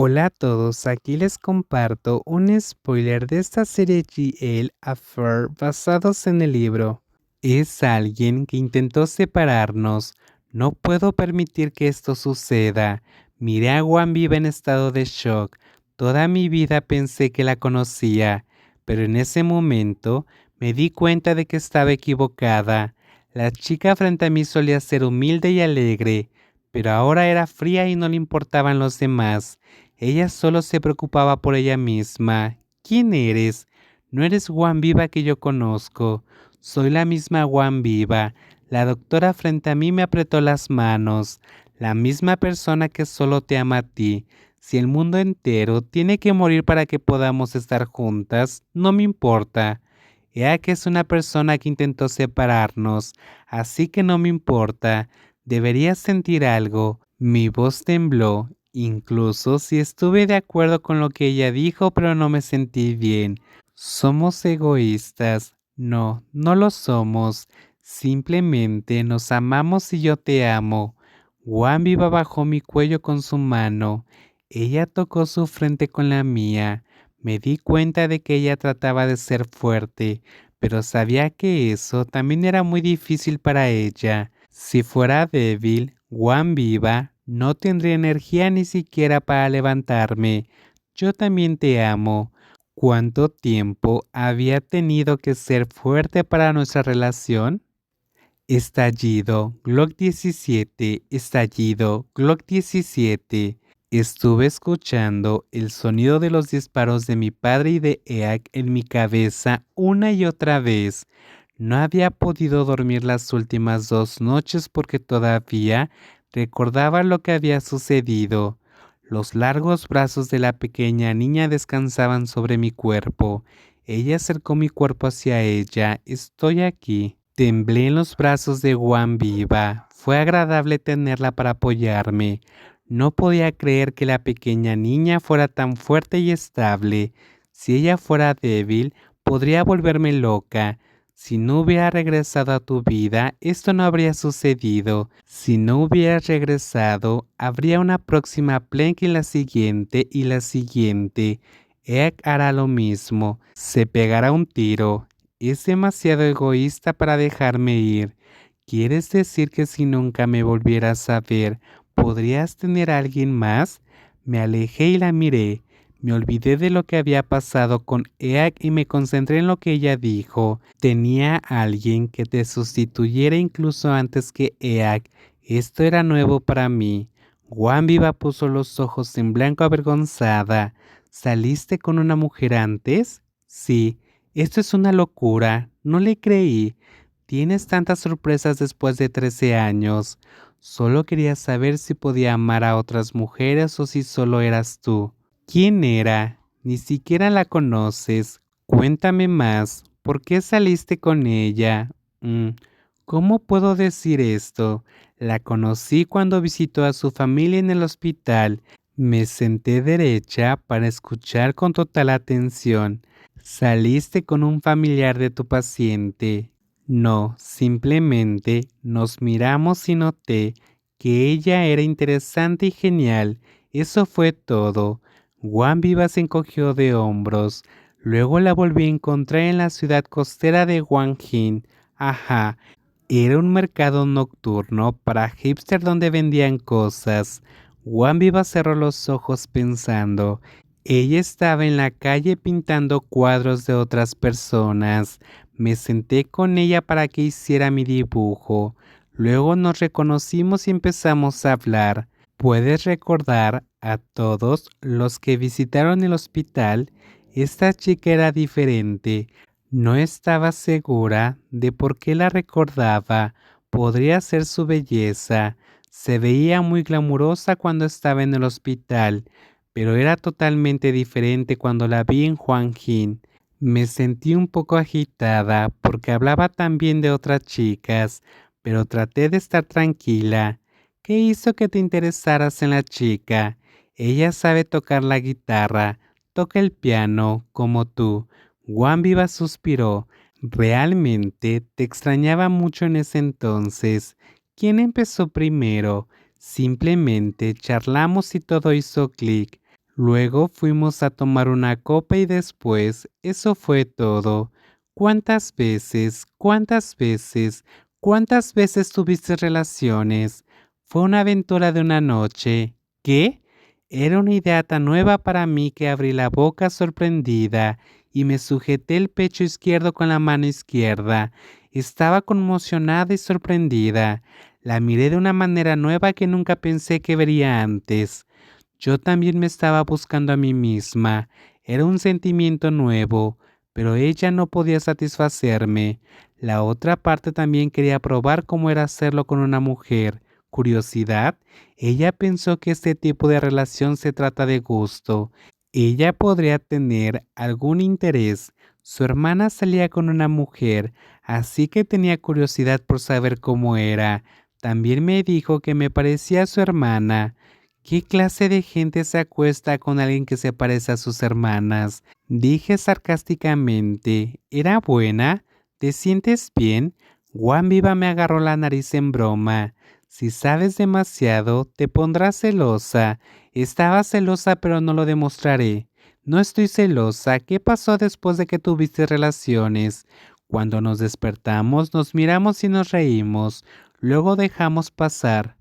Hola a todos, aquí les comparto un spoiler de esta serie GL Affair basados en el libro. Es alguien que intentó separarnos. No puedo permitir que esto suceda. Miré a Juan Viva en estado de shock. Toda mi vida pensé que la conocía, pero en ese momento me di cuenta de que estaba equivocada. La chica frente a mí solía ser humilde y alegre, pero ahora era fría y no le importaban los demás. Ella solo se preocupaba por ella misma. ¿Quién eres? No eres Juan Viva que yo conozco. Soy la misma Juan Viva. La doctora frente a mí me apretó las manos. La misma persona que solo te ama a ti. Si el mundo entero tiene que morir para que podamos estar juntas, no me importa. Ella que es una persona que intentó separarnos, así que no me importa. Deberías sentir algo. Mi voz tembló Incluso si estuve de acuerdo con lo que ella dijo, pero no me sentí bien. Somos egoístas. No, no lo somos. Simplemente nos amamos y yo te amo. Juan viva bajó mi cuello con su mano. Ella tocó su frente con la mía. Me di cuenta de que ella trataba de ser fuerte, pero sabía que eso también era muy difícil para ella. Si fuera débil, Juan viva no tendría energía ni siquiera para levantarme. Yo también te amo. ¿Cuánto tiempo había tenido que ser fuerte para nuestra relación? Estallido, Glock 17, estallido, Glock 17. Estuve escuchando el sonido de los disparos de mi padre y de Eak en mi cabeza una y otra vez. No había podido dormir las últimas dos noches porque todavía Recordaba lo que había sucedido. Los largos brazos de la pequeña niña descansaban sobre mi cuerpo. Ella acercó mi cuerpo hacia ella. Estoy aquí. Temblé en los brazos de Juan Viva. Fue agradable tenerla para apoyarme. No podía creer que la pequeña niña fuera tan fuerte y estable. Si ella fuera débil, podría volverme loca. Si no hubiera regresado a tu vida, esto no habría sucedido. Si no hubieras regresado, habría una próxima Plank y la siguiente y la siguiente. Ek hará lo mismo. Se pegará un tiro. Es demasiado egoísta para dejarme ir. ¿Quieres decir que si nunca me volvieras a ver, podrías tener a alguien más? Me alejé y la miré. Me olvidé de lo que había pasado con Eak y me concentré en lo que ella dijo. Tenía alguien que te sustituyera incluso antes que Eak. Esto era nuevo para mí. Juan Viva puso los ojos en blanco avergonzada. ¿Saliste con una mujer antes? Sí. Esto es una locura. No le creí. Tienes tantas sorpresas después de 13 años. Solo quería saber si podía amar a otras mujeres o si solo eras tú. ¿Quién era? Ni siquiera la conoces. Cuéntame más. ¿Por qué saliste con ella? Mm, ¿Cómo puedo decir esto? La conocí cuando visitó a su familia en el hospital. Me senté derecha para escuchar con total atención. Saliste con un familiar de tu paciente. No, simplemente nos miramos y noté que ella era interesante y genial. Eso fue todo. Juan Viva se encogió de hombros. Luego la volví a encontrar en la ciudad costera de Guangqin. Ajá, era un mercado nocturno para hipster donde vendían cosas. Juan Viva cerró los ojos pensando. Ella estaba en la calle pintando cuadros de otras personas. Me senté con ella para que hiciera mi dibujo. Luego nos reconocimos y empezamos a hablar. ¿Puedes recordar a todos los que visitaron el hospital? Esta chica era diferente. No estaba segura de por qué la recordaba. Podría ser su belleza. Se veía muy glamurosa cuando estaba en el hospital, pero era totalmente diferente cuando la vi en Juanjin. Me sentí un poco agitada porque hablaba también de otras chicas, pero traté de estar tranquila. ¿Qué hizo que te interesaras en la chica? Ella sabe tocar la guitarra, toca el piano, como tú. Juan Viva suspiró. Realmente te extrañaba mucho en ese entonces. ¿Quién empezó primero? Simplemente charlamos y todo hizo clic. Luego fuimos a tomar una copa y después, eso fue todo. ¿Cuántas veces, cuántas veces, cuántas veces tuviste relaciones? Fue una aventura de una noche. ¿Qué? Era una idea tan nueva para mí que abrí la boca sorprendida y me sujeté el pecho izquierdo con la mano izquierda. Estaba conmocionada y sorprendida. La miré de una manera nueva que nunca pensé que vería antes. Yo también me estaba buscando a mí misma. Era un sentimiento nuevo, pero ella no podía satisfacerme. La otra parte también quería probar cómo era hacerlo con una mujer. Curiosidad, ella pensó que este tipo de relación se trata de gusto. Ella podría tener algún interés. Su hermana salía con una mujer, así que tenía curiosidad por saber cómo era. También me dijo que me parecía a su hermana. ¿Qué clase de gente se acuesta con alguien que se parece a sus hermanas? Dije sarcásticamente. ¿Era buena? ¿Te sientes bien? Juan Viva me agarró la nariz en broma. Si sabes demasiado, te pondrás celosa. Estaba celosa pero no lo demostraré. No estoy celosa. ¿Qué pasó después de que tuviste relaciones? Cuando nos despertamos, nos miramos y nos reímos. Luego dejamos pasar.